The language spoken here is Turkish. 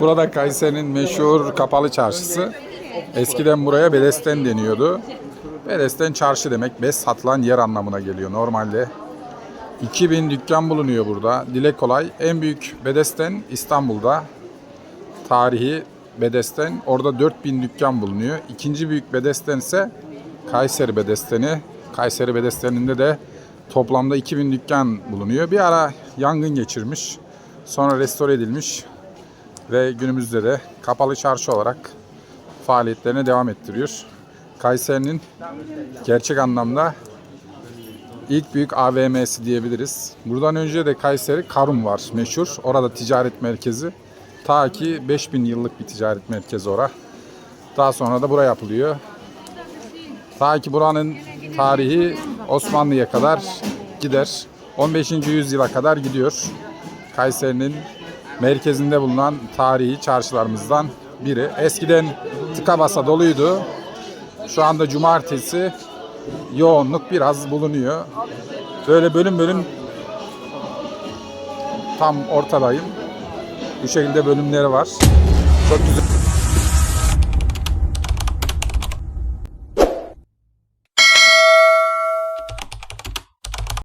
Burada Kayseri'nin meşhur kapalı çarşısı. Eskiden buraya Bedesten deniyordu. Bedesten çarşı demek, bes satılan yer anlamına geliyor normalde. 2000 dükkan bulunuyor burada. Dile kolay. En büyük Bedesten İstanbul'da. Tarihi Bedesten. Orada 4000 dükkan bulunuyor. İkinci büyük Bedesten ise Kayseri Bedesteni. Kayseri Bedesten'inde de toplamda 2000 dükkan bulunuyor. Bir ara yangın geçirmiş. Sonra restore edilmiş ve günümüzde de kapalı çarşı olarak faaliyetlerine devam ettiriyor. Kayseri'nin gerçek anlamda ilk büyük AVM'si diyebiliriz. Buradan önce de Kayseri Karum var meşhur. Orada ticaret merkezi. Ta ki 5000 yıllık bir ticaret merkezi ora. Daha sonra da buraya yapılıyor. Ta ki buranın tarihi Osmanlı'ya kadar gider. 15. yüzyıla kadar gidiyor. Kayseri'nin merkezinde bulunan tarihi çarşılarımızdan biri. Eskiden tıka basa doluydu. Şu anda cumartesi yoğunluk biraz bulunuyor. Böyle bölüm bölüm tam ortadayım. Bu şekilde bölümleri var. Çok güzel.